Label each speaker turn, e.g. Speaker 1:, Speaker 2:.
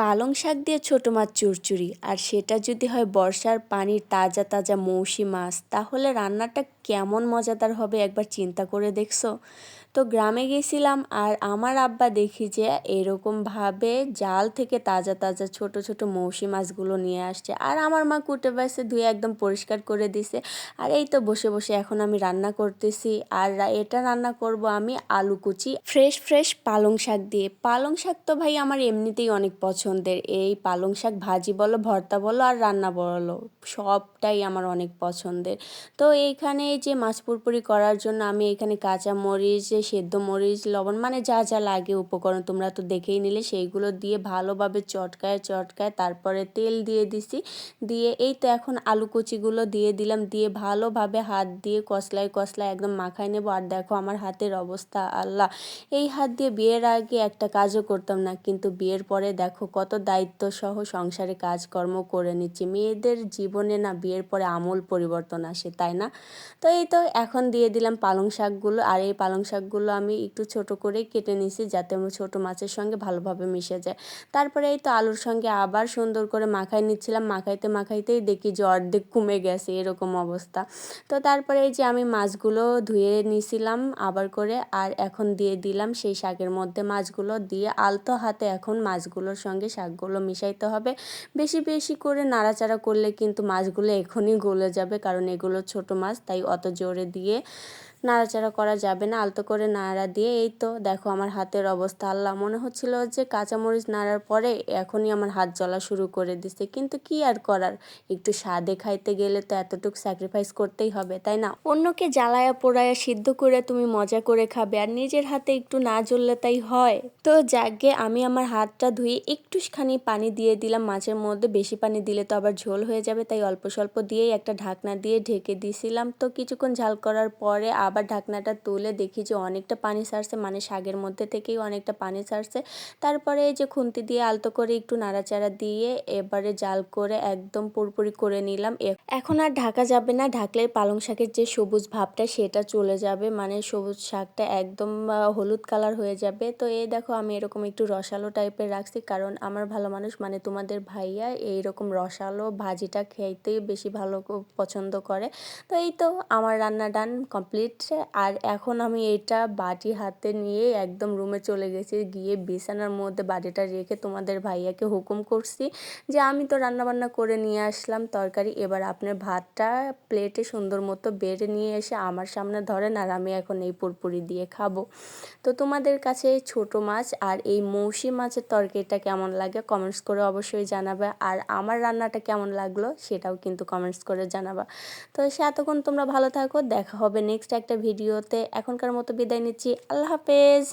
Speaker 1: পালং শাক দিয়ে ছোটো মাছ চুরচুরি, আর সেটা যদি হয় বর্ষার পানির তাজা তাজা মৌসি মাছ, তাহলে রান্নাটা কেমন মজাদার হবে একবার চিন্তা করে দেখছ? তো গ্রামে গেছিলাম, আর আমার আব্বা দেখি যে এরকমভাবে জাল থেকে তাজা তাজা ছোট ছোট মৌসি মাছগুলো নিয়ে আসছে, আর আমার মা কুটে বাসে ধুয়ে একদম পরিষ্কার করে দিছে, আর এই তো বসে বসে এখন আমি রান্না করতেছি, আর এটা রান্না করব আমি আলু কুচি, ফ্রেশ ফ্রেশ পালং শাক দিয়ে। পালং শাক তো ভাই আমার এমনিতেই অনেক পছন্দের। এই পালং শাক ভাজি বলো, ভর্তা বলো আর রান্না বলো, সবটাই আমার অনেক পছন্দের। তো এইখানে যে মাছ পুরপুরি করার জন্য আমি এখানে কাঁচা মরিচ, সেদ্ধ মরিচ, লবণ মানে যা যা লাগে উপকরণ তোমরা তো দেখেই নিলে, সেইগুলো দিয়ে ভালোভাবে চটকায় চটকায় তারপরে তেল দিয়ে দিছি। দিয়ে এই তো এখন আলু কুচিগুলো দিয়ে দিলাম, দিয়ে ভালোভাবে হাত দিয়ে কসলায় কসলায় একদম মাখায় নেব। আর দেখো আমার হাতের অবস্থা, আল্লাহ! এই হাত দিয়ে বিয়ের আগে একটা কাজও করতাম না, কিন্তু বিয়ের পরে দেখো কত দায়িত্ব সহ সংসারে কাজকর্ম করে নিচ্ছি। মেয়েদের জীবনে না বিয়ের পরে আমূল পরিবর্তন আসে, তাই না? তো এই তো এখন দিয়ে দিলাম পালং শাকগুলো। আর এই পালং শাকগুলো আমি একটু ছোট করে কেটে নিছি যাতে ছোটো মাছের সঙ্গে ভালোভাবে মিশে যায়। তারপরে এই তো আলুর সঙ্গে আবার সুন্দর করে মাখাই নিচ্ছিলাম। মাখাইতে মাখাইতেই দেখি যে অর্ধেক কমে গেছে এরকম অবস্থা। তো তারপরে এই যে আমি মাছগুলো ধুয়ে নিয়েছিলাম আবার করে, আর এখন দিয়ে দিলাম সেই শাকের মধ্যে মাছগুলো দিয়ে আলতো হাতে এখন মাছগুলোর সঙ্গে শাকগুলো মিশাইতে হবে। বেশি বেশি করে নাড়াচাড়া করলে কিন্তু মাছগুলো এখনই গলে যাবে, কারণ এগুলো ছোট মাছ, তাই অত জোরে দিয়ে নাড়াচাড়া করা যাবে না, আলতো করে নাড়া দিয়ে, এই তো দেখো আমার হাতের অবস্থা। আল্লাহ মনে হচ্ছিল যে কাঁচামরিচ নাড়ার পরে এখনই আমার হাত জ্বলা শুরু করে দিছে, কিন্তু কি আর করার? একটু স্বাদে খাইতে গেলে তো এতটুকু স্যাক্রিফাইস করতেই হবে, তাই না? অন্যকে জ্বালায়া পোড়ায়া সিদ্ধ করে তুমি মজা করে খাবে, আর নিজের হাতে একটু না জ্বললে তাই হয়। তো যাকে আমি আমার হাতটা ধুয়ে একটুখানি পানি দিয়ে দিলাম মাছের মধ্যে বেশি পানি দিলে তো আবার ঝোল হয়ে যাবে, তাই অল্প স্বল্প দিয়েই একটা ঢাকনা দিয়ে ঢেকে দিয়েছিলাম তো কিছুক্ষণ ঝাল করার পরে আবার ঢাকনাটা তুলে দেখি যে অনেকটা পানি সারছে মানে শাকের মধ্যে থেকেই অনেকটা পানি সারছে। তারপরে এই যে খুন্তি দিয়ে আলতো করে একটু নাড়াচাড়া দিয়ে এবারে জাল করে একদম পুরপুরি করে নিলাম। এখন আর ঢাকা যাবে না ঢাকলে পালং শাকের যে সবুজ ভাবটা সেটা চলে যাবে মানে সবুজ শাকটা একদম হলুদ কালার হয়ে যাবে। তো এই দেখো আমি এরকম একটু রসালো টাইপের রাখছি, কারণ আমার ভালো মানুষ মানে তোমাদের ভাইয়া এইরকম রসালো ভাজিটা খেতেই বেশি ভালো পছন্দ করে। তো এই তো আমার রান্না ডান কমপ্লিট আর এখন আমি এটা বাটি হাতে নিয়ে একদম রুমে চলে গেছি। গিয়ে বিছানার মধ্যে বাটিটা রেখে তোমাদের ভাইয়াকে হুকুম করছি যে আমি তো রান্নাবান্না করে নিয়ে আসলাম তরকারি। এবার আপনার ভাতটা প্লেটে সুন্দর মতো বেড়ে নিয়ে এসে আমার সামনে ধরেন আর আমি এখন এই পুরপুরি দিয়ে খাব। তো তোমাদের কাছে ছোট মাছ আর এই মৌসি মাছের তরকারিটা কেমন লাগে কমেন্টস করে অবশ্যই জানাবে। আর আমার রান্নাটা কেমন লাগল সেটাও কিন্তু কমেন্টস করে জানাবা। তো সে এতক্ষণ তোমরা ভালো থাকো। দেখা হবে নেক্সট একটা ভিডিওতে এখনকার মতো বিদায় নিচ্ছি। আল্লাহ হাফেজ।